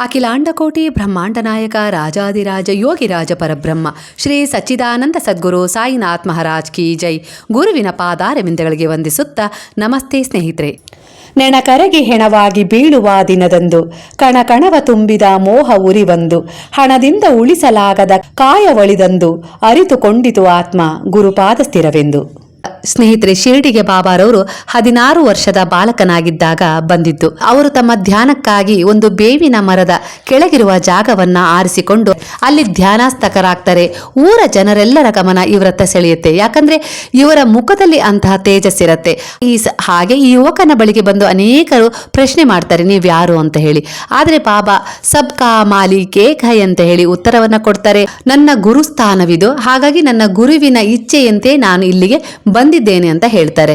ಅಖಿಲಾಂಡಕೋಟಿ ಬ್ರಹ್ಮಾಂಡ ನಾಯಕ ರಾಜಾದಿರಾಜ ಯೋಗಿರಾಜ ಪರಬ್ರಹ್ಮ, ಶ್ರೀ ಸಚ್ಚಿದಾನಂದ ಸದ್ಗುರು ಸಾಯಿನಾಥ್ ಮಹಾರಾಜ್ ಕಿ ಜೈ. ಗುರುವಿನ ಪಾದಾರವಿಂದಗಳಿಗೆ ವಂದಿಸುತ್ತಾ ನಮಸ್ತೆ ಸ್ನೇಹಿತರೆ. ನೆಣಕರಗಿ ಹೆಣವಾಗಿ ಬೀಳುವ ದಿನದಂದು, ಕಣಕಣವ ತುಂಬಿದ ಮೋಹ ಉರಿವಂದು, ಹಣದಿಂದ ಉಳಿಸಲಾಗದ ಕಾಯವಳಿದಂದು ಅರಿತುಕೊಂಡಿತು ಆತ್ಮ ಗುರುಪಾದ ಸ್ಥಿರವೆಂದು. ಸ್ನೇಹಿತರೆ, ಶಿರಡಿಗೆ ಬಾಬಾರವರು ಹದಿನಾರು ವರ್ಷದ ಬಾಲಕನಾಗಿದ್ದಾಗ ಬಂದಿದ್ದು. ಅವರು ತಮ್ಮ ಧ್ಯಾನಕ್ಕಾಗಿ ಒಂದು ಬೇವಿನ ಮರದ ಕೆಳಗಿರುವ ಜಾಗವನ್ನ ಆರಿಸಿಕೊಂಡು ಅಲ್ಲಿ ಧ್ಯಾನಾಸ್ತಕರಾಗ್ತಾರೆ. ಊರ ಜನರೆಲ್ಲರ ಗಮನ ಇವರತ್ತ ಸೆಳೆಯುತ್ತೆ. ಯಾಕಂದ್ರೆ ಇವರ ಮುಖದಲ್ಲಿ ಅಂತಹ ತೇಜಸ್ಸಿರತ್ತೆ ಈ ಹಾಗೆ ಈ ಯುವಕನ ಬಳಿಗೆ ಬಂದು ಅನೇಕರು ಪ್ರಶ್ನೆ ಮಾಡ್ತಾರೆ ನೀವು ಯಾರು ಅಂತ ಹೇಳಿ. ಆದ್ರೆ ಬಾಬಾ ಸಬ್ ಕಾ ಮಾಲಿ ಹೈ ಅಂತ ಹೇಳಿ ಉತ್ತರವನ್ನ ಕೊಡ್ತಾರೆ. ನನ್ನ ಗುರುಸ್ಥಾನವಿದು. ಹಾಗಾಗಿ ನನ್ನ ಗುರುವಿನ ಇಚ್ಛೆಯಂತೆ ನಾನು ಇಲ್ಲಿಗೆ ಬಂದಿದ್ದೇನೆ ಅಂತ ಹೇಳ್ತಾರೆ.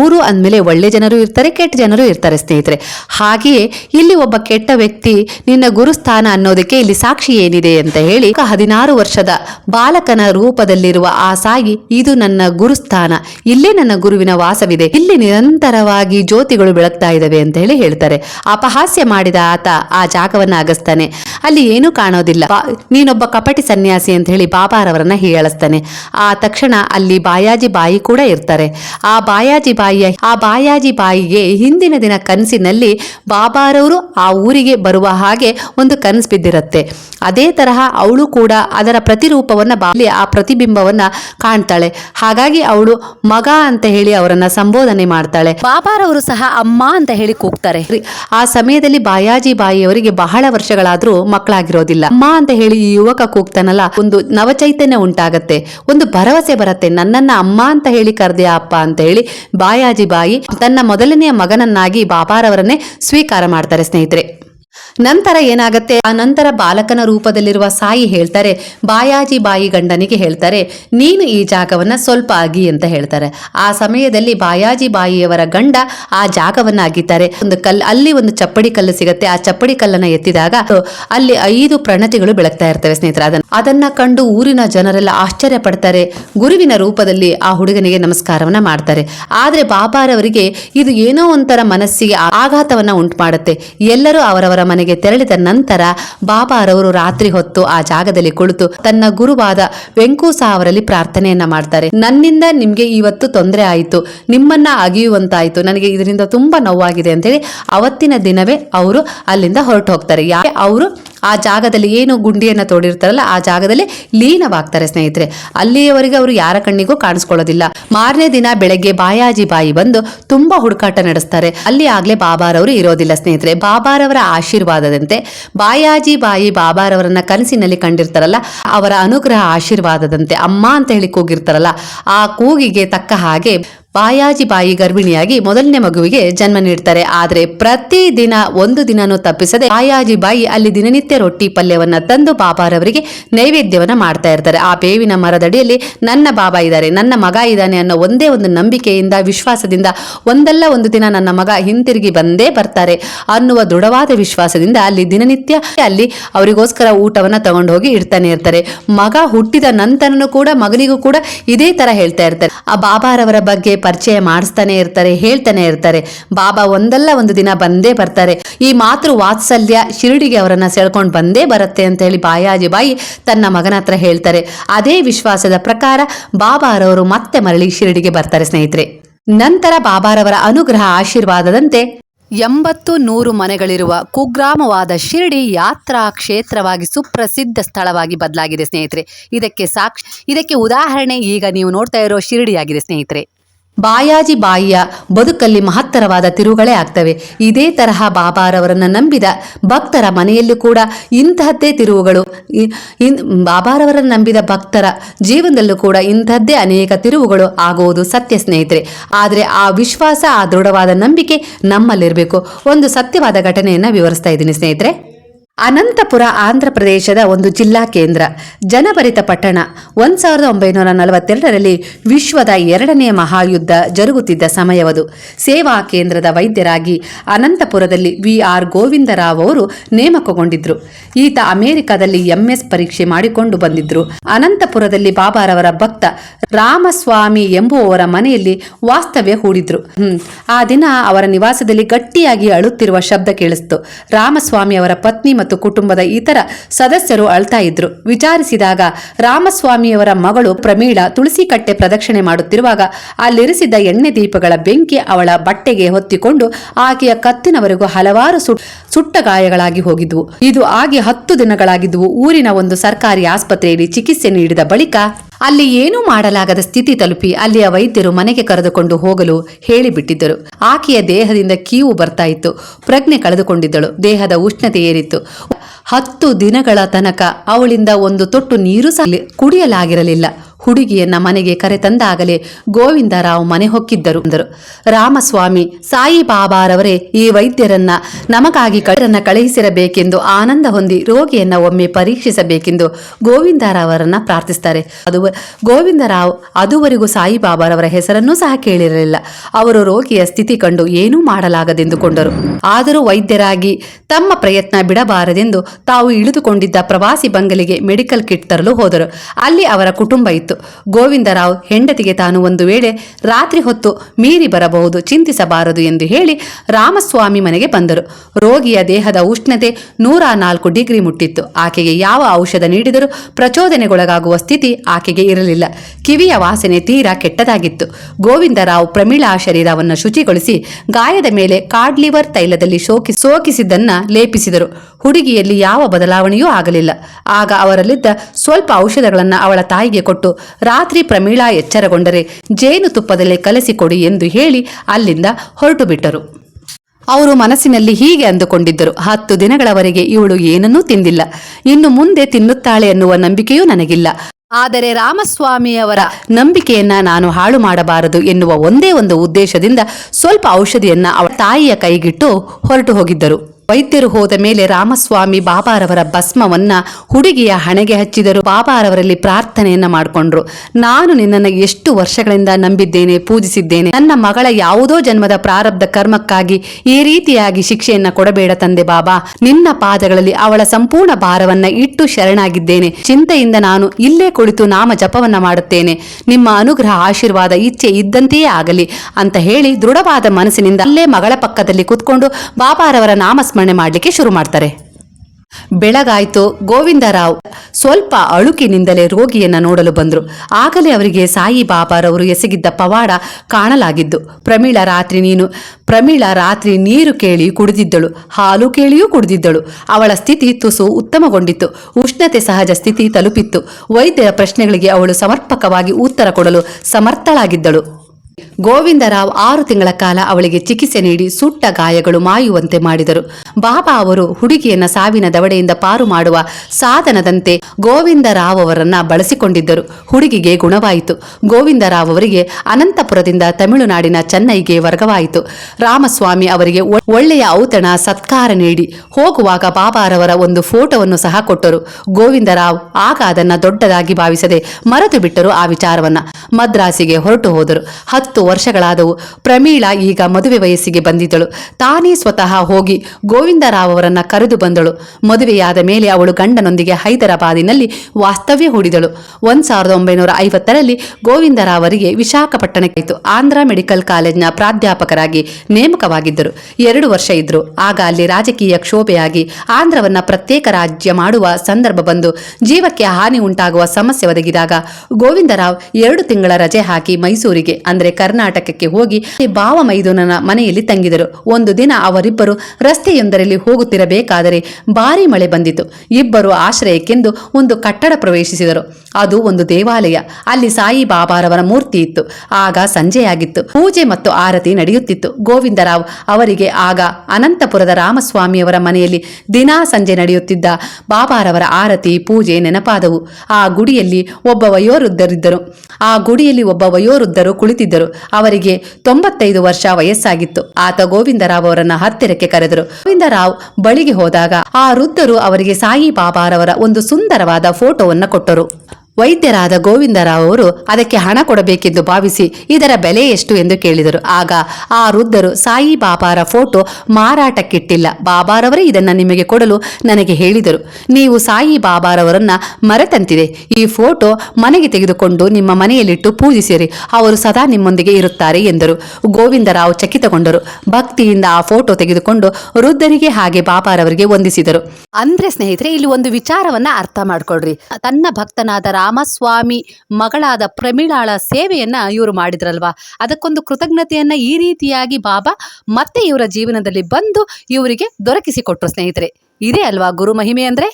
ಊರು ಅಂದಮೇಲೆ ಒಳ್ಳೆ ಜನರು ಇರ್ತಾರೆ, ಕೆಟ್ಟ ಜನರು ಇರ್ತಾರೆ ಸ್ನೇಹಿತರೆ. ಹಾಗೆಯೇ ಇಲ್ಲಿ ಒಬ್ಬ ಕೆಟ್ಟ ವ್ಯಕ್ತಿ ನಿನ್ನ ಗುರುಸ್ಥಾನ ಅನ್ನೋದಕ್ಕೆ ಇಲ್ಲಿ ಸಾಕ್ಷಿ ಏನಿದೆ ಅಂತ ಹೇಳಿ ಹದಿನಾರು ವರ್ಷದ ಬಾಲಕನ ರೂಪದಲ್ಲಿರುವ ಆ ಸಾಯಿ, ಇದು ನನ್ನ ಗುರುಸ್ಥಾನ, ಇಲ್ಲೇ ನನ್ನ ಗುರುವಿನ ವಾಸವಿದೆ, ಇಲ್ಲಿ ನಿರಂತರವಾಗಿ ಜ್ಯೋತಿಗಳು ಬೆಳಗ್ತಾ ಇದ್ದಾವೆ ಅಂತ ಹೇಳಿ ಹೇಳ್ತಾರೆ. ಅಪಹಾಸ್ಯ ಮಾಡಿದ ಆತ ಆ ಜಾಗವನ್ನ ಅಗಸ್ತಾನೆ. ಅಲ್ಲಿ ಏನೂ ಕಾಣೋದಿಲ್ಲ. ನೀನೊಬ್ಬ ಕಪಟಿ ಸನ್ಯಾಸಿ ಅಂತ ಹೇಳಿ ಬಾಬಾರವರನ್ನ ಹೀಯಾಳಿಸ್ತಾನೆ. ಆ ತಕ್ಷಣ ಅಲ್ಲಿ ಬಾಯಾಜಿ ಬಾಯಿ ಕೂಡ ಇರ್ತಾರೆ. ಆ ಬಾಯಾಜಿ ಬಾಯಿಯ ಆ ಬಾಯಾಜಿ ಬಾಯಿಗೆ ಹಿಂದಿನ ದಿನ ಕನಸಿನಲ್ಲಿ ಬಾಬಾರವರು ಆ ಊರಿಗೆ ಬರುವ ಹಾಗೆ ಒಂದು ಕನಸು ಬಿದ್ದಿರುತ್ತೆ. ಅದೇ ತರಹ ಅವಳು ಕೂಡ ಅದರ ಪ್ರತಿರೂಪವನ್ನ ಬಾಲಿ ಆ ಪ್ರತಿಬಿಂಬವನ್ನ ಕಾಣ್ತಾಳೆ. ಹಾಗಾಗಿ ಅವಳು ಮಗ ಅಂತ ಹೇಳಿ ಅವರನ್ನ ಸಂಬೋಧನೆ ಮಾಡ್ತಾಳೆ. ಬಾಬಾರವರು ಸಹ ಅಮ್ಮ ಅಂತ ಹೇಳಿ ಕೂಗ್ತಾರೆ. ಆ ಸಮಯದಲ್ಲಿ ಬಾಯಾಜಿ ಬಾಯಿಯವರಿಗೆ ಬಹಳ ವರ್ಷಗಳಾದ್ರೂ ಮಕ್ಕಳಾಗಿರೋದಿಲ್ಲ. ಅಮ್ಮ ಅಂತ ಹೇಳಿ ಈ ಯುವಕ ಕೂಗ್ತಾನಲ್ಲ ಒಂದು ನವಚೈತನ್ಯ ಉಂಟಾಗತ್ತೆ. ಒಂದು ಭರವಸೆ ಬರುತ್ತೆ. ನನ್ನನ್ನ ಅಮ್ಮ ಅಂತ ಹೇಳಿ ಕರೆದೆ ಅಪ್ಪ ಅಂತ ಹೇಳಿ ಬಾಯಾಜಿ ಬಾಯಿ ತನ್ನ ಮೊದಲನೆಯ ಮಗನನ್ನಾಗಿ ಬಾಪಾರವರನ್ನೇ ಸ್ವೀಕಾರ ಮಾಡ್ತಾರೆ ಸ್ನೇಹಿತರೆ. ನಂತರ ಏನಾಗುತ್ತೆ? ಆ ನಂತರ ಬಾಲಕನ ರೂಪದಲ್ಲಿರುವ ಸಾಯಿ ಹೇಳ್ತಾರೆ, ಬಾಯಾಜಿ ಬಾಯಿ ಗಂಡನಿಗೆ ಹೇಳ್ತಾರೆ, ನೀನು ಈ ಜಾಗವನ್ನ ಸ್ವಲ್ಪ ಅಗಿ ಅಂತ ಹೇಳ್ತಾರೆ. ಆ ಸಮಯದಲ್ಲಿ ಬಾಯಾಜಿ ಬಾಯಿಯವರ ಗಂಡ ಆ ಜಾಗವನ್ನ ಅಗಿತಾರೆ ಒಂದು ಕಲ್, ಅಲ್ಲಿ ಒಂದು ಚಪ್ಪಡಿ ಕಲ್ಲು ಸಿಗತ್ತೆ. ಆ ಚಪ್ಪಡಿ ಕಲ್ಲನ್ನ ಎತ್ತಿದಾಗ ಅಲ್ಲಿ ಐದು ಪ್ರಣತಿಗಳು ಬೆಳಗ್ತಾ ಇರ್ತವೆ ಸ್ನೇಹಿತರೆ. ಅದನ್ನ ಅದನ್ನ ಕಂಡು ಊರಿನ ಜನರೆಲ್ಲ ಆಶ್ಚರ್ಯ ಪಡ್ತಾರೆ ಗುರುವಿನ ರೂಪದಲ್ಲಿ ಆ ಹುಡುಗನಿಗೆ ನಮಸ್ಕಾರವನ್ನ ಮಾಡ್ತಾರೆ. ಆದ್ರೆ ಬಾಬಾರವರಿಗೆ ಇದು ಏನೋ ಒಂಥರ ಮನಸ್ಸಿಗೆ ಆಘಾತವನ್ನ ಉಂಟು ಮಾಡುತ್ತೆ. ಎಲ್ಲರೂ ಅವರವರ ಮನೆಗೆ ತೆರಳಿದ ನಂತರ ಬಾಬಾರವರು ರಾತ್ರಿ ಹೊತ್ತು ಆ ಜಾಗದಲ್ಲಿ ಕುಳಿತು ತನ್ನ ಗುರುವಾದ ವೆಂಕು ಅವರಲ್ಲಿ ಪ್ರಾರ್ಥನೆಯನ್ನ ಮಾಡ್ತಾರೆ. ನನ್ನಿಂದ ನಿಮ್ಗೆ ಇವತ್ತು ತೊಂದರೆ ಆಯಿತು, ನಿಮ್ಮನ್ನ ಅಗಿಯುವಂತಾಯ್ತು, ನನಗೆ ಇದರಿಂದ ತುಂಬಾ ನೋವಾಗಿದೆ ಅಂತೇಳಿ ಅವತ್ತಿನ ದಿನವೇ ಅವರು ಅಲ್ಲಿಂದ ಹೊರಟು ಹೋಗ್ತಾರೆ ಯಾಕೆ ಅವರು ಆ ಜಾಗದಲ್ಲಿ ಏನು ಗುಂಡಿಯನ್ನ ತೋಡಿರ್ತಾರಲ್ಲ, ಆ ಜಾಗದಲ್ಲಿ ಲೀನವಾಗ್ತಾರೆ ಸ್ನೇಹಿತರೆ. ಅಲ್ಲಿಯವರೆಗೆ ಅವರು ಯಾರ ಕಣ್ಣಿಗೂ ಕಾಣಿಸ್ಕೊಳ್ಳೋದಿಲ್ಲ. ಮಾರನೇ ದಿನ ಬೆಳಗ್ಗೆ ಬಾಯಾಜಿ ಬಾಯಿ ಬಂದು ತುಂಬಾ ಹುಡುಕಾಟ ನಡೆಸ್ತಾರೆ. ಅಲ್ಲಿ ಆಗ್ಲೇ ಬಾಬಾರವರು ಇರೋದಿಲ್ಲ ಸ್ನೇಹಿತರೆ. ಬಾಬಾರವರ ಆಶೀರ್ವಾದದಂತೆ ಬಾಯಾಜಿ ಬಾಯಿ ಬಾಬಾರವರನ್ನ ಕನಸಿನಲ್ಲಿ ಕಂಡಿರ್ತಾರಲ್ಲ, ಅವರ ಅನುಗ್ರಹ ಆಶೀರ್ವಾದದಂತೆ ಅಮ್ಮ ಅಂತ ಹೇಳಿ ಕೂಗಿರ್ತಾರಲ್ಲ, ಆ ಕೂಗಿಗೆ ತಕ್ಕ ಹಾಗೆ ಬಾಯಾಜಿ ಬಾಯಿ ಗರ್ಭಿಣಿಯಾಗಿ ಮೊದಲನೇ ಮಗುವಿಗೆ ಜನ್ಮ ನೀಡ್ತಾರೆ. ಆದರೆ ಪ್ರತಿ ದಿನ ಒಂದು ದಿನನೂ ತಪ್ಪಿಸದೆ ಬಾಯಾಜಿ ಬಾಯಿ ಅಲ್ಲಿ ದಿನನಿತ್ಯ ರೊಟ್ಟಿ ಪಲ್ಯವನ್ನ ತಂದು ಬಾಬಾರವರಿಗೆ ನೈವೇದ್ಯವನ್ನ ಮಾಡ್ತಾ ಇರ್ತಾರೆ. ಆ ಬೇವಿನ ಮರದಡಿಯಲ್ಲಿ ನನ್ನ ಬಾಬಾ ಇದ್ದಾರೆ. ನನ್ನ ಮಗ ಇದ್ದಾನೆ ಅನ್ನೋ ಒಂದೇ ಒಂದು ನಂಬಿಕೆಯಿಂದ, ವಿಶ್ವಾಸದಿಂದ ಒಂದಲ್ಲ ಒಂದು ದಿನ ನನ್ನ ಮಗ ಹಿಂತಿರುಗಿ ಬಂದೇ ಬರ್ತಾರೆ ಅನ್ನುವ ದೃಢವಾದ ವಿಶ್ವಾಸದಿಂದ ಅಲ್ಲಿ ದಿನನಿತ್ಯ ಅಲ್ಲಿ ಅವರಿಗೋಸ್ಕರ ಊಟವನ್ನ ತಗೊಂಡು ಹೋಗಿ ಇಡ್ತಾನೆ ಇರ್ತಾರೆ. ಮಗ ಹುಟ್ಟಿದ ನಂತರನೂ ಕೂಡ ಮಗನಿಗೂ ಕೂಡ ಇದೇ ತರ ಹೇಳ್ತಾ ಇರ್ತಾರೆ. ಆ ಬಾಬಾರವರ ಬಗ್ಗೆ ಪರಿಚಯ ಮಾಡಿಸ್ತಾನೆ ಇರ್ತಾರೆ, ಹೇಳ್ತಾನೆ ಇರ್ತಾರೆ. ಬಾಬಾ ಒಂದಲ್ಲ ಒಂದು ದಿನ ಬಂದೇ ಬರ್ತಾರೆ. ಈ ಮಾತೃ ವಾತ್ಸಲ್ಯ ಶಿರಡಿಗೆ ಅವರನ್ನ ಸೆಳ್ಕೊಂಡು ಬಂದೇ ಬರುತ್ತೆ ಅಂತ ಹೇಳಿ ಬಾಯಾಜಿ ಬಾಯಿ ತನ್ನ ಮಗನ ಹತ್ರ ಹೇಳ್ತಾರೆ. ಅದೇ ವಿಶ್ವಾಸದ ಪ್ರಕಾರ ಬಾಬಾರವರು ಮತ್ತೆ ಮರಳಿ ಶಿರಡಿಗೆ ಬರ್ತಾರೆ ಸ್ನೇಹಿತರೆ. ನಂತರ ಬಾಬಾರವರ ಅನುಗ್ರಹ ಆಶೀರ್ವಾದದಂತೆ ಎಂಬತ್ತು ನೂರು ಮನೆಗಳಿರುವ ಕುಗ್ರಾಮವಾದ ಶಿರಡಿ ಯಾತ್ರಾ ಕ್ಷೇತ್ರವಾಗಿ ಸುಪ್ರಸಿದ್ಧ ಸ್ಥಳವಾಗಿ ಬದಲಾಗಿದೆ ಸ್ನೇಹಿತರೆ. ಇದಕ್ಕೆ ಸಾಕ್ಷಿ, ಇದಕ್ಕೆ ಉದಾಹರಣೆ ಈಗ ನೀವು ನೋಡ್ತಾ ಇರೋ ಶಿರಡಿಯಾಗಿದೆ ಸ್ನೇಹಿತರೆ. ಬಾಯಾಜಿ ಬಾಯಿಯ ಬದುಕಲ್ಲಿ ಮಹತ್ತರವಾದ ತಿರುಗಳೇ ಆಗ್ತವೆ. ಇದೇ ತರಹ ಬಾಬಾರವರನ್ನ ನಂಬಿದ ಭಕ್ತರ ಮನೆಯಲ್ಲೂ ಕೂಡ ಇಂತಹದ್ದೇ ತಿರುವುಗಳು ಬಾಬಾರವರನ್ನು ನಂಬಿದ ಭಕ್ತರ ಜೀವನದಲ್ಲೂ ಕೂಡ ಇಂಥದ್ದೇ ಅನೇಕ ತಿರುವುಗಳು ಆಗುವುದು ಸತ್ಯ ಸ್ನೇಹಿತರೆ. ಆದರೆ ಆ ವಿಶ್ವಾಸ, ಆ ದೃಢವಾದ ನಂಬಿಕೆ ನಮ್ಮಲ್ಲಿರಬೇಕು. ಒಂದು ಸತ್ಯವಾದ ಘಟನೆಯನ್ನು ವಿವರಿಸ್ತಾ ಇದ್ದೀನಿ ಸ್ನೇಹಿತರೆ. ಅನಂತಪುರ, ಆಂಧ್ರ ಪ್ರದೇಶದ ಒಂದು ಜಿಲ್ಲಾ ಕೇಂದ್ರ ಜನಭರಿತ ಪಟ್ಟಣ. ಒಂದ್ ಸಾವಿರದ ಒಂಬೈನೂರ ನಲವತ್ತೆರಡರಲ್ಲಿ ವಿಶ್ವದ ಎರಡನೇ ಮಹಾಯುದ್ಧ ಜರುಗುತ್ತಿದ್ದ ಸಮಯವದು. ಸೇವಾ ಕೇಂದ್ರದ ವೈದ್ಯರಾಗಿ ಅನಂತಪುರದಲ್ಲಿ ವಿ. ಆರ್. ಗೋವಿಂದರಾವ್ ಅವರು ನೇಮಕಗೊಂಡಿದ್ರು. ಈತ ಅಮೆರಿಕದಲ್ಲಿ ಎಂಎಸ್ ಪರೀಕ್ಷೆ ಮಾಡಿಕೊಂಡು ಬಂದಿದ್ರು. ಅನಂತಪುರದಲ್ಲಿ ಬಾಬಾರವರ ಭಕ್ತ ರಾಮಸ್ವಾಮಿ ಎಂಬುವವರ ಮನೆಯಲ್ಲಿ ವಾಸ್ತವ್ಯ ಹೂಡಿದ್ರು. ಆ ದಿನ ಅವರ ನಿವಾಸದಲ್ಲಿ ಗಟ್ಟಿಯಾಗಿ ಅಳುತ್ತಿರುವ ಶಬ್ದ ಕೇಳಿಸ್ತು. ರಾಮಸ್ವಾಮಿ ಅವರ ಪತ್ನಿ ಮತ್ತು ಕುಟುಂಬದ ಇತರ ಸದಸ್ಯರು ಅಳ್ತಾ ಇದ್ರು. ವಿಚಾರಿಸಿದಾಗ ರಾಮಸ್ವಾಮಿಯವರ ಮಗಳು ಪ್ರಮೀಳ ತುಳಸಿ ಕಟ್ಟೆ ಪ್ರದಕ್ಷಿಣೆ ಮಾಡುತ್ತಿರುವಾಗ ಅಲ್ಲಿರಿಸಿದ್ದ ಎಣ್ಣೆ ದೀಪಗಳ ಬೆಂಕಿ ಅವಳ ಬಟ್ಟೆಗೆ ಹೊತ್ತಿಕೊಂಡು ಆಕೆಯ ಕತ್ತಿನವರೆಗೂ ಹಲವಾರು ಸುಟ್- ಸುಟ್ಟ ಗಾಯಗಳಾಗಿ ಹೋಗಿದ್ವು. ಇದು ಆಗಿ ಹತ್ತು ದಿನಗಳಾಗಿದ್ವು. ಊರಿನ ಒಂದು ಸರ್ಕಾರಿ ಆಸ್ಪತ್ರೆಯಲ್ಲಿ ಚಿಕಿತ್ಸೆ ನೀಡಿದ ಬಳಿಕ ಅಲ್ಲಿ ಏನೂ ಮಾಡಲಾಗದ ಸ್ಥಿತಿ ತಲುಪಿ ಅಲ್ಲಿಯ ವೈದ್ಯರು ಮನೆಗೆ ಕರೆದುಕೊಂಡು ಹೋಗಲು ಹೇಳಿಬಿಟ್ಟಿದ್ದರು. ಆಕೆಯ ದೇಹದಿಂದ ಕೀವು ಬರ್ತಾ ಇತ್ತು. ಪ್ರಜ್ಞೆ ಕಳೆದುಕೊಂಡಿದ್ದಳು. ದೇಹದ ಉಷ್ಣತೆ ಏರಿತ್ತು. ಹತ್ತು ದಿನಗಳ ತನಕ ಅವಳಿಂದ ಒಂದು ತೊಟ್ಟು ನೀರು ಸಹ ಕುಡಿಯಲಾಗಿರಲಿಲ್ಲ. ಹುಡುಗಿಯನ್ನ ಮನೆಗೆ ಕರೆತಂದಾಗಲೇ ಗೋವಿಂದರಾವ್ ಮನೆ ಹೊಕ್ಕಿದ್ದರು ಎಂದರು ರಾಮಸ್ವಾಮಿ, ಸಾಯಿಬಾಬಾರವರೇ, ಈ ವೈದ್ಯರನ್ನ ನಮಗಾಗಿ ಕಳರನ್ನ ಕಳುಹಿಸಿರಬೇಕೆಂದು ಆನಂದ ಹೊಂದಿ ರೋಗಿಯನ್ನ ಒಮ್ಮೆ ಪರೀಕ್ಷಿಸಬೇಕೆಂದು ಗೋವಿಂದರಾವರನ್ನ ಪ್ರಾರ್ಥಿಸ್ತಾರೆ. ಅದು ಗೋವಿಂದರಾವ್ ಅದುವರೆಗೂ ಸಾಯಿಬಾಬಾರವರ ಹೆಸರನ್ನೂ ಸಹ ಕೇಳಿರಲಿಲ್ಲ. ಅವರು ರೋಗಿಯ ಸ್ಥಿತಿ ಕಂಡು ಏನೂ ಮಾಡಲಾಗದೆಂದುಕೊಂಡರು. ಆದರೂ ವೈದ್ಯರಾಗಿ ತಮ್ಮ ಪ್ರಯತ್ನ ಬಿಡಬಾರದೆಂದು ತಾವು ಇಳಿದುಕೊಂಡಿದ್ದ ಪ್ರವಾಸಿ ಬಂಗಲಿಗೆ ಮೆಡಿಕಲ್ ಕಿಟ್ ತರಲು ಹೋದರು. ಅಲ್ಲಿ ಅವರ ಕುಟುಂಬ ಗೋವಿಂದರಾವ್ ಹೆಂಡತಿಗೆ ತಾನು ಒಂದು ವೇಳೆ ರಾತ್ರಿ ಹೊತ್ತು ಮೀರಿ ಬರಬಹುದು ಚಿಂತಿಸಬಾರದು ಎಂದು ಹೇಳಿ ರಾಮಸ್ವಾಮಿ ಮನೆಗೆ ಬಂದರು. ರೋಗಿಯ ದೇಹದ ಉಷ್ಣತೆ ನೂರ ನಾಲ್ಕು ಡಿಗ್ರಿ ಮುಟ್ಟಿತ್ತು. ಆಕೆಗೆ ಯಾವ ಔಷಧ ನೀಡಿದರೂ ಪ್ರಚೋದನೆಗೊಳಗಾಗುವ ಸ್ಥಿತಿ ಆಕೆಗೆ ಇರಲಿಲ್ಲ. ಕಿವಿಯ ವಾಸನೆ ತೀರಾ ಕೆಟ್ಟದಾಗಿತ್ತು. ಗೋವಿಂದರಾವ್ ಪ್ರಮೀಳಾ ಶರೀರವನ್ನು ಶುಚಿಗೊಳಿಸಿ ಗಾಯದ ಮೇಲೆ ಕಾಡ್ಲಿವರ್ ತೈಲದಲ್ಲಿ ಶೋಕಿ ಸೋಕಿಸಿದ್ದನ್ನ ಲೇಪಿಸಿದರು. ಹುಡುಗಿಯಲ್ಲಿ ಯಾವ ಬದಲಾವಣೆಯೂ ಆಗಲಿಲ್ಲ. ಆಗ ಅವರಲ್ಲಿದ್ದ ಸ್ವಲ್ಪ ಔಷಧಗಳನ್ನು ಅವಳ ತಾಯಿಗೆ ಕೊಟ್ಟು ರಾತ್ರಿ ಪ್ರಮೀಳಾ ಎಚ್ಚರಗೊಂಡರೆ ಜೇನು ತುಪ್ಪದಲ್ಲೇ ಕಲಸಿಕೊಡಿ ಎಂದು ಹೇಳಿ ಅಲ್ಲಿಂದ ಹೊರಟು ಬಿಟ್ಟರು ಅವರು ಮನಸ್ಸಿನಲ್ಲಿ ಹೀಗೆ ಅಂದುಕೊಂಡಿದ್ದರು, ಹತ್ತು ದಿನಗಳವರೆಗೆ ಇವಳು ಏನನ್ನೂ ತಿಂದಿಲ್ಲ, ಇನ್ನು ಮುಂದೆ ತಿನ್ನುತ್ತಾಳೆ ಅನ್ನುವ ನಂಬಿಕೆಯೂ ನನಗಿಲ್ಲ. ಆದರೆ ರಾಮಸ್ವಾಮಿಯವರ ನಂಬಿಕೆಯನ್ನ ನಾನು ಹಾಳು ಮಾಡಬಾರದು ಎನ್ನುವ ಒಂದೇ ಒಂದು ಉದ್ದೇಶದಿಂದ ಸ್ವಲ್ಪ ಔಷಧಿಯನ್ನ ಅವಳ ತಾಯಿಯ ಕೈಗಿಟ್ಟು ಹೊರಟು ಹೋಗಿದ್ದರು. ವೈದ್ಯರು ಹೋದ ಮೇಲೆ ರಾಮಸ್ವಾಮಿ ಬಾಬಾರವರ ಭಸ್ಮವನ್ನ ಹುಡುಗಿಯ ಹಣೆಗೆ ಹಚ್ಚಿದರು. ಬಾಬಾರವರಲ್ಲಿ ಪ್ರಾರ್ಥನೆಯನ್ನ ಮಾಡಿಕೊಂಡ್ರು. ನಾನು ನಿನ್ನನ್ನು ಎಷ್ಟು ವರ್ಷಗಳಿಂದ ನಂಬಿದ್ದೇನೆ, ಪೂಜಿಸಿದ್ದೇನೆ. ನನ್ನ ಮಗಳ ಯಾವುದೋ ಜನ್ಮದ ಪ್ರಾರಬ್ಧ ಕರ್ಮಕ್ಕಾಗಿ ಈ ರೀತಿಯಾಗಿ ಶಿಕ್ಷೆಯನ್ನ ಕೊಡಬೇಡ ತಂದೆ ಬಾಬಾ. ನಿನ್ನ ಪಾದಗಳಲ್ಲಿ ಅವಳ ಸಂಪೂರ್ಣ ಭಾರವನ್ನ ಇಟ್ಟು ಶರಣಾಗಿದ್ದೇನೆ. ಚಿಂತೆಯಿಂದ ನಾನು ಇಲ್ಲೇ ಕುಳಿತು ನಾಮ ಜಪವನ್ನ ಮಾಡುತ್ತೇನೆ. ನಿಮ್ಮ ಅನುಗ್ರಹ, ಆಶೀರ್ವಾದ, ಇಚ್ಛೆ ಇದ್ದಂತೆಯೇ ಆಗಲಿ ಅಂತ ಹೇಳಿ ದೃಢವಾದ ಮನಸ್ಸಿನಿಂದ ಅಲ್ಲೇ ಮಗಳ ಪಕ್ಕದಲ್ಲಿ ಕೂತ್ಕೊಂಡು ಬಾಬಾರವರ ನಾಮಸ್ಮರಣೆ ಮಾಡಲಿಕ್ಕೆ ಶುರು ಮಾಡ್ತಾರೆ. ಬೆಳಗಾಯ್ತು, ಗೋವಿಂದರಾವ್ ಸ್ವಲ್ಪ ಅಳುಕಿನಿಂದಲೇ ರೋಗಿಯನ್ನ ನೋಡಲು ಬಂದ್ರು. ಆಗಲೇ ಅವರಿಗೆ ಸಾಯಿ ಬಾಬಾರವರು ಎಸಗಿದ್ದ ಪವಾಡ ಕಾಣಲಾಗಿದ್ದು, ಪ್ರಮೀಳ ರಾತ್ರಿ ನೀನು, ಪ್ರಮೀಳ ರಾತ್ರಿ ನೀರು ಕೇಳಿ ಕುಡಿದಿದ್ದಳು, ಹಾಲು ಕೇಳಿಯೂ ಕುಡಿದಿದ್ದಳು. ಅವಳ ಸ್ಥಿತಿ ತುಸು ಉತ್ತಮಗೊಂಡಿತ್ತು. ಉಷ್ಣತೆ ಸಹಜ ಸ್ಥಿತಿ ತಲುಪಿತ್ತು. ವೈದ್ಯರ ಪ್ರಶ್ನೆಗಳಿಗೆ ಅವಳು ಸಮರ್ಪಕವಾಗಿ ಉತ್ತರ ಕೊಡಲು ಸಮರ್ಥಳಾಗಿದ್ದಳು. ಗೋವಿಂದರಾವ್ ಆರು ತಿಂಗಳ ಕಾಲ ಅವಳಿಗೆ ಚಿಕಿತ್ಸೆ ನೀಡಿ ಸುಟ್ಟ ಗಾಯಗಳು ಮಾಯುವಂತೆ ಮಾಡಿದರು. ಬಾಬಾ ಅವರು ಹುಡುಗಿಯನ್ನ ಸಾವಿನ ದವಡೆಯಿಂದ ಪಾರು ಮಾಡುವ ಸಾಧನದಂತೆ ಗೋವಿಂದರಾವ್ ಅವರನ್ನ ಬಳಸಿಕೊಂಡಿದ್ದರು. ಹುಡುಗಿಗೆ ಗುಣವಾಯಿತು. ಗೋವಿಂದರಾವ್ ಅವರಿಗೆ ಅನಂತಪುರದಿಂದ ತಮಿಳುನಾಡಿನ ಚೆನ್ನೈಗೆ ವರ್ಗವಾಯಿತು. ರಾಮಸ್ವಾಮಿ ಅವರಿಗೆ ಒಳ್ಳೆಯ ಔತಣ, ಸತ್ಕಾರ ನೀಡಿ ಹೋಗುವಾಗ ಬಾಬಾರವರ ಒಂದು ಫೋಟೋವನ್ನು ಸಹ ಕೊಟ್ಟರು. ಗೋವಿಂದರಾವ್ ಆಗ ಅದನ್ನ ದೊಡ್ಡದಾಗಿ ಭಾವಿಸದೆ ಮರೆತು ಬಿಟ್ಟರು ಆ ವಿಚಾರವನ್ನ. ಮದ್ರಾಸಿಗೆ ಹೊರಟು ಹೋದರು. ಹತ್ತು ವರ್ಷಗಳಾದವು. ಪ್ರಮೀಳಾ ಈಗ ಮದುವೆ ವಯಸ್ಸಿಗೆ ಬಂದಿದ್ದಳು. ತಾನೇ ಸ್ವತಃ ಹೋಗಿ ಗೋವಿಂದರಾವ್ ಅವರನ್ನ ಕರೆದು ಬಂದಳು. ಮದುವೆಯಾದ ಮೇಲೆ ಅವಳು ಗಂಡನೊಂದಿಗೆ ಹೈದರಾಬಾದಿನಲ್ಲಿ ವಾಸ್ತವ್ಯ ಹೂಡಿದಳು. ಒಂದ್ ಸಾವಿರದ ಒಂಬೈನೂರ ಐವತ್ತರಲ್ಲಿ ಗೋವಿಂದರಾವ್ ಅವರಿಗೆ ವಿಶಾಖಪಟ್ಟಣಕ್ಕೆ ಆಂಧ್ರ ಮೆಡಿಕಲ್ ಕಾಲೇಜ್ನ ಪ್ರಾಧ್ಯಾಪಕರಾಗಿ ನೇಮಕವಾಗಿದ್ದರು. ಎರಡು ವರ್ಷ ಇದ್ರು. ಆಗ ಅಲ್ಲಿ ರಾಜಕೀಯ ಕ್ಷೋಭೆಯಾಗಿ ಆಂಧ್ರವನ್ನ ಪ್ರತ್ಯೇಕ ರಾಜ್ಯ ಮಾಡುವ ಸಂದರ್ಭ ಬಂದು ಜೀವಕ್ಕೆ ಹಾನಿ ಉಂಟಾಗುವ ಸಮಸ್ಯೆ ಒದಗಿದಾಗ ಗೋವಿಂದರಾವ್ ಎರಡು ತಿಂಗಳ ರಜೆ ಹಾಕಿ ಮೈಸೂರಿಗೆ, ಅಂದ್ರೆ ಕರ್ನಾಟಕಕ್ಕೆ ಹೋಗಿ ಬಾವ ಮೈದುನನ ಮನೆಯಲ್ಲಿ ತಂಗಿದರು. ಒಂದು ದಿನ ಅವರಿಬ್ಬರು ರಸ್ತೆಯೊಂದರಲ್ಲಿ ಹೋಗುತ್ತಿರಬೇಕಾದರೆ ಭಾರಿ ಮಳೆ ಬಂದಿತು. ಇಬ್ಬರು ಆಶ್ರಯಕ್ಕೆಂದು ಒಂದು ಕಟ್ಟಡ ಪ್ರವೇಶಿಸಿದರು. ಅದು ಒಂದು ದೇವಾಲಯ. ಅಲ್ಲಿ ಸಾಯಿ ಬಾಬಾರವರ ಮೂರ್ತಿ ಇತ್ತು. ಆಗ ಸಂಜೆಯಾಗಿತ್ತು. ಪೂಜೆ ಮತ್ತು ಆರತಿ ನಡೆಯುತ್ತಿತ್ತು. ಗೋವಿಂದರಾವ್ ಅವರಿಗೆ ಆಗ ಅನಂತಪುರದ ರಾಮಸ್ವಾಮಿಯವರ ಮನೆಯಲ್ಲಿ ದಿನಾ ಸಂಜೆ ನಡೆಯುತ್ತಿದ್ದ ಬಾಬಾರವರ ಆರತಿ, ಪೂಜೆ ನೆನಪಾದವು. ಆ ಗುಡಿಯಲ್ಲಿ ಒಬ್ಬ ವಯೋವೃದ್ಧರಿದ್ದರು. ಆ ಗುಡಿಯಲ್ಲಿ ಒಬ್ಬ ವಯೋವೃದ್ಧರು ಕುಳಿತಿದ್ದರು. ಅವರಿಗೆ ತೊಂಬತ್ತೈದು ವರ್ಷ ವಯಸ್ಸಾಗಿತ್ತು. ಆತ ಗೋವಿಂದರಾವ್ ಅವರನ್ನ ಹತ್ತಿರಕ್ಕೆ ಕರೆದರು. ಗೋವಿಂದರಾವ್ ಬಳಿಗೆ ಹೋದಾಗ ಆ ವೃದ್ಧರು ಅವರಿಗೆ ಸಾಯಿ ಬಾಬಾರವರ ಒಂದು ಸುಂದರವಾದ ಫೋಟೋವನ್ನ ಕೊಟ್ಟರು. ವೈದ್ಯರಾದ ಗೋವಿಂದರಾವ್ ಅವರು ಅದಕ್ಕೆ ಹಣ ಕೊಡಬೇಕೆಂದು ಭಾವಿಸಿ ಇದರ ಬೆಲೆ ಎಷ್ಟು ಎಂದು ಕೇಳಿದರು. ಆಗ ಆ ವೃದ್ಧರು, ಸಾಯಿ ಬಾಬಾರ ಫೋಟೋ ಮಾರಾಟಕ್ಕಿಟ್ಟಿಲ್ಲ. ಬಾಬಾರವರೇ ಇದನ್ನು ನಿಮಗೆ ಕೊಡಲು ನನಗೆ ಹೇಳಿದರು. ನೀವು ಸಾಯಿ ಬಾಬಾರವರನ್ನ ಮರೆತಂತಿದೆ. ಈ ಫೋಟೋ ಮನೆಗೆ ತೆಗೆದುಕೊಂಡು ನಿಮ್ಮ ಮನೆಯಲ್ಲಿಟ್ಟು ಪೂಜಿಸಿರಿ. ಅವರು ಸದಾ ನಿಮ್ಮೊಂದಿಗೆ ಇರುತ್ತಾರೆ ಎಂದರು. ಗೋವಿಂದರಾವ್ ಚಕಿತಗೊಂಡರು. ಭಕ್ತಿಯಿಂದ ಆ ಫೋಟೋ ತೆಗೆದುಕೊಂಡು ವೃದ್ಧರಿಗೆ ಹಾಗೆ ಬಾಬಾರವರಿಗೆ ವಂದಿಸಿದರು. ಅಂದ್ರೆ ಸ್ನೇಹಿತರೆ, ಇಲ್ಲಿ ಒಂದು ವಿಚಾರವನ್ನ ಅರ್ಥ ಮಾಡ್ಕೊಳ್ರಿ. ತನ್ನ ಭಕ್ತನಾದ ರಾಮಸ್ವಾಮಿ ಮಗಳಾದ ಪ್ರಮೀಳಾಳ ಸೇವೆಯನ್ನ ಇವರು ಮಾಡಿದ್ರಲ್ವಾ ಅದಕ್ಕೊಂದು ಕೃತಜ್ಞತೆಯನ್ನ ಈ ರೀತಿಯಾಗಿ ಬಾಬಾ ಮತ್ತೆ ಇವರ ಜೀವನದಲ್ಲಿ ಬಂದು ಇವರಿಗೆ ದೊರಕಿಸಿಕೊಟ್ರು ಸ್ನೇಹಿತರೆ ಇದೇ ಅಲ್ವಾ ಗುರು ಮಹಿಮೆ ಅಂದ್ರೆ.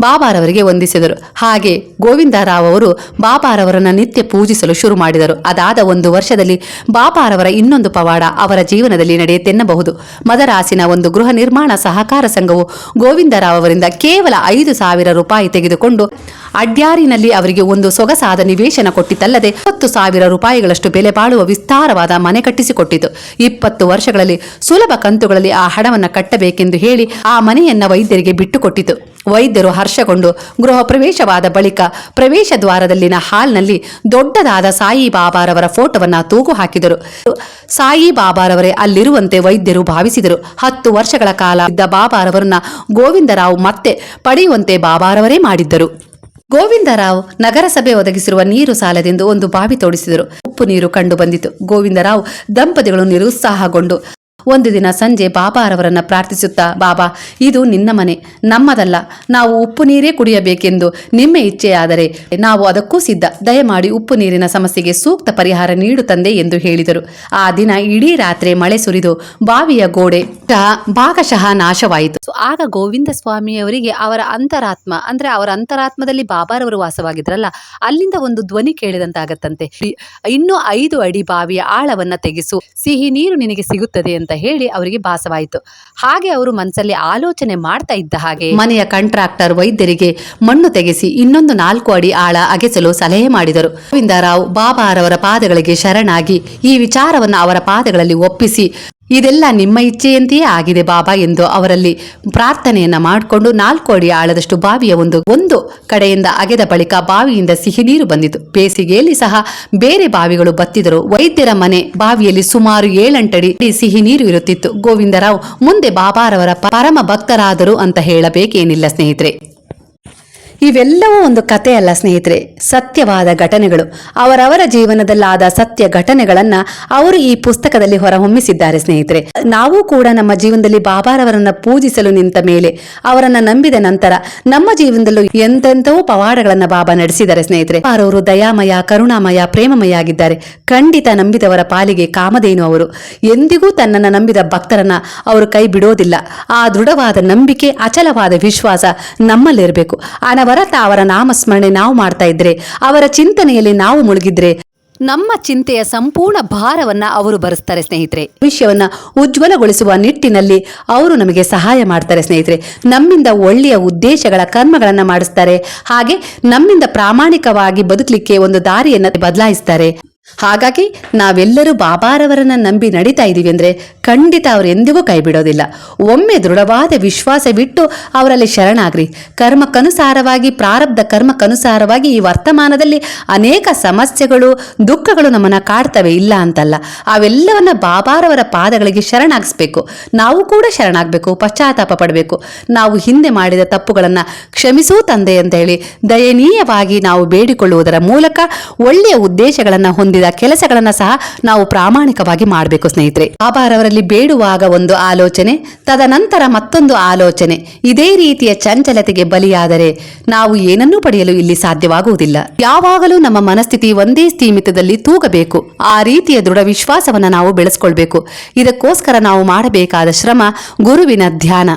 ಬಾಬಾರವರಿಗೆ ವಂದಿಸಿದರು. ಹಾಗೆ ಗೋವಿಂದರಾವ್ ಅವರು ಬಾಬಾರವರನ್ನು ನಿತ್ಯ ಪೂಜಿಸಲು ಶುರು ಮಾಡಿದರು. ಅದಾದ ಒಂದು ವರ್ಷದಲ್ಲಿ ಬಾಬಾರವರ ಇನ್ನೊಂದು ಪವಾಡ ಅವರ ಜೀವನದಲ್ಲಿ ನಡೆಯುತ್ತೆನ್ನಬಹುದು ಮದರಾಸಿನ ಒಂದು ಗೃಹ ನಿರ್ಮಾಣ ಸಹಕಾರ ಸಂಘವು ಗೋವಿಂದರಾವ್ ಅವರಿಂದ ಕೇವಲ ಐದು ಸಾವಿರ ರೂಪಾಯಿ ತೆಗೆದುಕೊಂಡು ಅಡ್ಯಾರಿನಲ್ಲಿ ಅವರಿಗೆ ಒಂದು ಸೊಗಸಾದ ನಿವೇಶನ ಕೊಟ್ಟಿತಲ್ಲದೆ ಹತ್ತು ಸಾವಿರ ರೂಪಾಯಿಗಳಷ್ಟು ಬೆಲೆ ಬಾಳುವ ವಿಸ್ತಾರವಾದ ಮನೆ ಕಟ್ಟಿಸಿಕೊಟ್ಟಿತು. ಇಪ್ಪತ್ತು ವರ್ಷಗಳಲ್ಲಿ ಸುಲಭ ಕಂತುಗಳಲ್ಲಿ ಆ ಹಣವನ್ನು ಕಟ್ಟಬೇಕೆಂದು ಹೇಳಿ ಆ ಮನೆಯನ್ನ ವೈದ್ಯರಿಗೆ ಬಿಟ್ಟುಕೊಟ್ಟಿತು. ವೈದ್ಯರು ಹರ್ಷಗೊಂಡು ಗೃಹ ಪ್ರವೇಶವಾದ ಬಳಿಕ ಪ್ರವೇಶ ದ್ವಾರದಲ್ಲಿನ ಹಾಲ್ನಲ್ಲಿ ದೊಡ್ಡದಾದ ಸಾಯಿ ಬಾಬಾರವರ ಫೋಟೋವನ್ನ ತೂಗು ಹಾಕಿದರು. ಸಾಯಿ ಬಾಬಾರವರೇ ಅಲ್ಲಿರುವಂತೆ ವೈದ್ಯರು ಭಾವಿಸಿದರು. ಹತ್ತು ವರ್ಷಗಳ ಕಾಲ ಇದ್ದ ಬಾಬಾರವರನ್ನ ಗೋವಿಂದರಾವ್ ಮತ್ತೆ ಪಡೆಯುವಂತೆ ಬಾಬಾರವರೇ ಮಾಡಿದ್ದರು. ಗೋವಿಂದರಾವ್ ನಗರಸಭೆ ಒದಗಿಸಿರುವ ನೀರು ಸಾಲದೆಂದು ಒಂದು ಬಾವಿ ತೋಡಿಸಿದರು. ಉಪ್ಪು ನೀರು ಕಂಡು ಬಂದಿತು. ಗೋವಿಂದರಾವ್ ದಂಪತಿಗಳು ನಿರುತ್ಸಾಹಗೊಂಡು ಒಂದು ದಿನ ಸಂಜೆ ಬಾಬಾರವರನ್ನ ಪ್ರಾರ್ಥಿಸುತ್ತಾ, ಬಾಬಾ, ಇದು ನಿನ್ನ ಮನೆ. ನಮ್ಮದಲ್ಲ. ನಾವು ಉಪ್ಪು ನೀರೇ ಕುಡಿಯಬೇಕೆಂದು ನಿಮ್ಮ ಇಚ್ಛೆಯಾದರೆ ನಾವು ಅದಕ್ಕೂ ಸಿದ್ಧ. ದಯಮಾಡಿ ಉಪ್ಪು ನೀರಿನ ಸಮಸ್ಯೆಗೆ ಸೂಕ್ತ ಪರಿಹಾರ ನೀಡು ತಂದೆ, ಎಂದು ಹೇಳಿದರು. ಆ ದಿನ ಇಡೀ ರಾತ್ರಿ ಮಳೆ ಸುರಿದು ಬಾವಿಯ ಗೋಡೆ ಭಾಗಶಃ ನಾಶವಾಯಿತು. ಆಗ ಗೋವಿಂದ ಸ್ವಾಮಿಯವರಿಗೆ ಅವರ ಅಂತರಾತ್ಮ, ಅಂದ್ರೆ ಅವರ ಅಂತರಾತ್ಮದಲ್ಲಿ ಬಾಬಾರವರು ವಾಸವಾಗಿದ್ರಲ್ಲ, ಅಲ್ಲಿಂದ ಒಂದು ಧ್ವನಿ ಕೇಳಿದಂತಾಗತ್ತಂತೆ. ಇನ್ನು ಐದು ಅಡಿ ಬಾವಿಯ ಆಳವನ್ನ ತೆಗೆಸು. ಸಿಹಿ ನೀರು ನಿನಗೆ ಸಿಗುತ್ತದೆ ಅಂತ ಹೇಳಿ ಅವರಿಗೆ ಭಾಸವಾಯಿತು. ಹಾಗೆ ಅವರು ಮನಸ್ಸಲ್ಲಿ ಆಲೋಚನೆ ಮಾಡ್ತಾ ಇದ್ದ ಹಾಗೆ ಮನೆಯ ಕಾಂಟ್ರಾಕ್ಟರ್ ವೈದ್ಯರಿಗೆ ಮಣ್ಣು ತೆಗೆಸಿ ಇನ್ನೊಂದು ನಾಲ್ಕು ಅಡಿ ಆಳ ಅಗೆಸಲು ಸಲಹೆ ಮಾಡಿದರು. ಗೋವಿಂದರಾವ್ ಬಾಬಾರವರ ಪಾದಗಳಿಗೆ ಶರಣಾಗಿ ಈ ವಿಚಾರವನ್ನು ಅವರ ಪಾದಗಳಲ್ಲಿ ಒಪ್ಪಿಸಿ ಇದೆಲ್ಲ ನಿಮ್ಮ ಇಚ್ಛೆಯಂತೆಯೇ ಆಗಿದೆ ಬಾಬಾ ಎಂದು ಅವರಲ್ಲಿ ಪ್ರಾರ್ಥನೆಯನ್ನ ಮಾಡಿಕೊಂಡು ನಾಲ್ಕು ಅಡಿ ಆಳದಷ್ಟು ಬಾವಿಯ ಒಂದು ಒಂದು ಕಡೆಯಿಂದ ಅಗೆದ ಬಳಿಕ ಬಾವಿಯಿಂದ ಸಿಹಿ ನೀರು ಬಂದಿತು. ಬೇಸಿಗೆಯಲ್ಲಿ ಸಹ ಬೇರೆ ಬಾವಿಗಳು ಬತ್ತಿದರು ವೈದ್ಯರ ಮನೆ ಬಾವಿಯಲ್ಲಿ ಸುಮಾರು ಏಳೆಂಟಡಿ ಸಿಹಿ ನೀರು ಇರುತ್ತಿತ್ತು. ಗೋವಿಂದರಾವ್, ಮುಂದೆ ಬಾಬಾರವರ ಪರಮ ಭಕ್ತರಾದರು ಅಂತ ಹೇಳಬೇಕೇನಿಲ್ಲ ಸ್ನೇಹಿತರೆ. ಇವೆಲ್ಲವೂ ಒಂದು ಕಥೆಯಲ್ಲ ಸ್ನೇಹಿತರೆ, ಸತ್ಯವಾದ ಘಟನೆಗಳು. ಅವರವರ ಜೀವನದಲ್ಲಾದ ಸತ್ಯ ಘಟನೆಗಳನ್ನ ಅವರು ಈ ಪುಸ್ತಕದಲ್ಲಿ ಹೊರಹೊಮ್ಮಿಸಿದ್ದಾರೆ ಸ್ನೇಹಿತರೆ. ನಾವು ಕೂಡ ನಮ್ಮ ಜೀವನದಲ್ಲಿ ಬಾಬಾರವರನ್ನ ಪೂಜಿಸಲು ನಿಂತ ಮೇಲೆ, ಅವರನ್ನ ನಂಬಿದ ನಂತರ ನಮ್ಮ ಜೀವನದಲ್ಲೂ ಎಂತೆಂಥವೂ ಪವಾಡಗಳನ್ನ ಬಾಬಾ ನಡೆಸಿದ್ದಾರೆ ಸ್ನೇಹಿತರೆ. ಅವರವರು ದಯಾಮಯ, ಕರುಣಾಮಯ, ಪ್ರೇಮಮಯ ಆಗಿದ್ದಾರೆ. ಖಂಡಿತ ನಂಬಿದವರ ಪಾಲಿಗೆ ಕಾಮಧೇನು ಅವರು. ಎಂದಿಗೂ ತನ್ನನ್ನು ನಂಬಿದ ಭಕ್ತರನ್ನ ಅವರು ಕೈ ಬಿಡೋದಿಲ್ಲ ಆ ದೃಢವಾದ ನಂಬಿಕೆ, ಅಚಲವಾದ ವಿಶ್ವಾಸ ನಮ್ಮಲ್ಲಿರಬೇಕು. ಅನವರತ ಅವರ ನಾಮಸ್ಮರಣೆ ನಾವು ಮಾಡ್ತಾ ಇದ್ರೆ, ಅವರ ಚಿಂತನೆಯಲ್ಲಿ ನಾವು ಮುಳುಗಿದ್ರೆ, ನಮ್ಮ ಚಿಂತೆಯ ಸಂಪೂರ್ಣ ಭಾರವನ್ನ ಅವರು ಭರಿಸ್ತಾರೆ ಸ್ನೇಹಿತರೆ. ಭವಿಷ್ಯವನ್ನ ಉಜ್ವಲಗೊಳಿಸುವ ನಿಟ್ಟಿನಲ್ಲಿ ಅವರು ನಮಗೆ ಸಹಾಯ ಮಾಡ್ತಾರೆ ಸ್ನೇಹಿತರೆ. ನಮ್ಮಿಂದ ಒಳ್ಳೆಯ ಉದ್ದೇಶಗಳ ಕರ್ಮಗಳನ್ನ ಮಾಡಿಸ್ತಾರೆ. ಹಾಗೆ ನಮ್ಮಿಂದ ಪ್ರಾಮಾಣಿಕವಾಗಿ ಬದುಕಲಿಕ್ಕೆ ಒಂದು ದಾರಿಯನ್ನ ಬದಲಾಯಿಸ್ತಾರೆ. ಹಾಗಾಗಿ ನಾವೆಲ್ಲರೂ ಬಾಬಾರವರನ್ನ ನಂಬಿ ನಡೀತಾ ಇದ್ದೀವಿ ಅಂದ್ರೆ ಖಂಡಿತ ಅವರು ಎಂದಿಗೂ ಕೈ ಬಿಡೋದಿಲ್ಲ ಒಮ್ಮೆ ದೃಢವಾದ ವಿಶ್ವಾಸವಿಟ್ಟು ಅವರಲ್ಲಿ ಶರಣಾಗ್ರಿ. ಕರ್ಮಕ್ಕನುಸಾರವಾಗಿ, ಪ್ರಾರಬ್ಧ ಕರ್ಮಕ್ಕನುಸಾರವಾಗಿ ಈ ವರ್ತಮಾನದಲ್ಲಿ ಅನೇಕ ಸಮಸ್ಯೆಗಳು, ದುಃಖಗಳು ನಮ್ಮನ್ನ ಕಾಡ್ತವೆ, ಇಲ್ಲ ಅಂತಲ್ಲ. ಅವೆಲ್ಲವನ್ನ ಬಾಬಾರವರ ಪಾದಗಳಿಗೆ ಶರಣಾಗಿಸ್ಬೇಕು. ನಾವು ಕೂಡ ಶರಣಾಗಬೇಕು, ಪಶ್ಚಾತ್ತಾಪ ಪಡಬೇಕು. ನಾವು ಹಿಂದೆ ಮಾಡಿದ ತಪ್ಪುಗಳನ್ನ ಕ್ಷಮಿಸೂ ತಂದೆ ಅಂತ ಹೇಳಿ ದಯನೀಯವಾಗಿ ನಾವು ಬೇಡಿಕೊಳ್ಳುವುದರ ಮೂಲಕ ಒಳ್ಳೆಯ ಉದ್ದೇಶಗಳನ್ನ ಹೊಂದಿದ ಕೆಲಸಗಳನ್ನ ಸಹ ನಾವು ಪ್ರಾಮಾಣಿಕವಾಗಿ ಮಾಡಬೇಕು, ಸ್ನೇಹಿತರೆ. ಅವರಲ್ಲಿ ಬೇಡುವಾಗ ಒಂದು ಆಲೋಚನೆ, ತದನಂತರ ಮತ್ತೊಂದು ಆಲೋಚನೆ. ಇದೇ ರೀತಿಯ ಚಂಚಲತೆಗೆ ಬಲಿಯಾದರೆ ನಾವು ಏನನ್ನೂ ಪಡೆಯಲು ಇಲ್ಲಿ ಸಾಧ್ಯವಾಗುವುದಿಲ್ಲ. ಯಾವಾಗಲೂ ನಮ್ಮ ಮನಸ್ಥಿತಿ ಒಂದೇ ಸ್ಥೀಮಿತದಲ್ಲಿ ತೂಗಬೇಕು. ಆ ರೀತಿಯ ದೃಢ ವಿಶ್ವಾಸವನ್ನ ನಾವು ಬೆಳೆಸ್ಕೊಳ್ಬೇಕು. ಇದಕ್ಕೋಸ್ಕರ ನಾವು ಮಾಡಬೇಕಾದ ಶ್ರಮ ಗುರುವಿನ ಧ್ಯಾನ.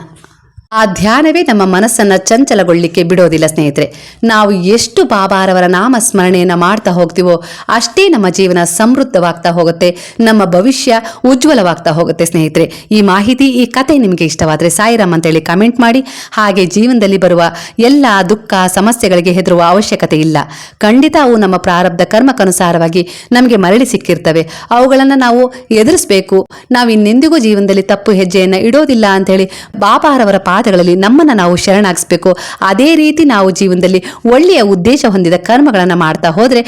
ಆ ಧ್ಯಾನವೇ ನಮ್ಮ ಮನಸ್ಸನ್ನ ಚಂಚಲಗೊಳ್ಳಿಕ್ಕೆ ಬಿಡೋದಿಲ್ಲ ಸ್ನೇಹಿತರೆ. ನಾವು ಎಷ್ಟು ಬಾಬಾರವರ ನಾಮ ಸ್ಮರಣೆಯನ್ನ ಮಾಡ್ತಾ ಹೋಗ್ತೀವೋ ಅಷ್ಟೇ ನಮ್ಮ ಜೀವನ ಸಮೃದ್ಧವಾಗ್ತಾ ಹೋಗುತ್ತೆ, ನಮ್ಮ ಭವಿಷ್ಯ ಉಜ್ವಲವಾಗ್ತಾ ಹೋಗುತ್ತೆ ಸ್ನೇಹಿತರೆ. ಈ ಮಾಹಿತಿ, ಈ ಕತೆ ನಿಮಗೆ ಇಷ್ಟವಾದರೆ ಸಾಯಿರಾಮ್ ಅಂತೇಳಿ ಕಮೆಂಟ್ ಮಾಡಿ, ಹಾಗೆ ಜೀವನದಲ್ಲಿ ಬರುವ ಎಲ್ಲ ದುಃಖ, ಸಮಸ್ಯೆಗಳಿಗೆ ಹೆದರುವ ಅವಶ್ಯಕತೆ ಇಲ್ಲ. ಖಂಡಿತ ಅವು ನಮ್ಮ ಪ್ರಾರಬ್ಧ ಕರ್ಮಕ್ಕನುಸಾರವಾಗಿ ನಮಗೆ ಮರಳಿ ಸಿಕ್ಕಿರ್ತವೆ. ಅವುಗಳನ್ನು ನಾವು ಎದುರಿಸಬೇಕು. ನಾವು ಇನ್ನೆಂದಿಗೂ ಜೀವನದಲ್ಲಿ ತಪ್ಪು ಹೆಜ್ಜೆಯನ್ನು ಇಡೋದಿಲ್ಲ ಅಂತ ಹೇಳಿ ಬಾಬಾರವರ ಪಾದಗಳಲ್ಲಿ ನಮ್ಮನ್ನು ನಾವು ಶರಣಾಗಿಸ್ಬೇಕು. ಅದೇ ರೀತಿ ನಾವು ಜೀವನದಲ್ಲಿ ಒಳ್ಳೆಯ ಉದ್ದೇಶ ಹೊಂದಿದ ಕರ್ಮಗಳನ್ನು ಮಾಡ್ತಾ ಹೋದರೆ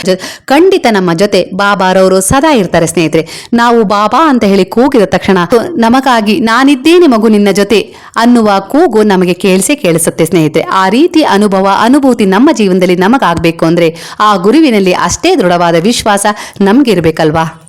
ಖಂಡಿತ ನಮ್ಮ ಜೊತೆ ಬಾಬಾರವರು ಸದಾ ಇರ್ತಾರೆ ಸ್ನೇಹಿತರೆ. ನಾವು ಬಾಬಾ ಅಂತ ಹೇಳಿ ಕೂಗಿದ ತಕ್ಷಣ ನಮಗಾಗಿ ನಾನಿದ್ದೇನೆ ಮಗು ನಿನ್ನ ಜೊತೆ ಅನ್ನುವ ಕೂಗು ನಮಗೆ ಕೇಳಿಸೇ ಕೇಳಿಸುತ್ತೆ ಸ್ನೇಹಿತರೆ. ಆ ರೀತಿ ಅನುಭವ, ಅನುಭೂತಿ ನಮ್ಮ ಜೀವನದಲ್ಲಿ ನಮಗಾಗಬೇಕು ಅಂದ್ರೆ ಆ ಗುರುವಿನಲ್ಲಿ ಅಷ್ಟೇ ದೃಢವಾದ ವಿಶ್ವಾಸ ನಮ್ಗಿರ್ಬೇಕಲ್ವಾ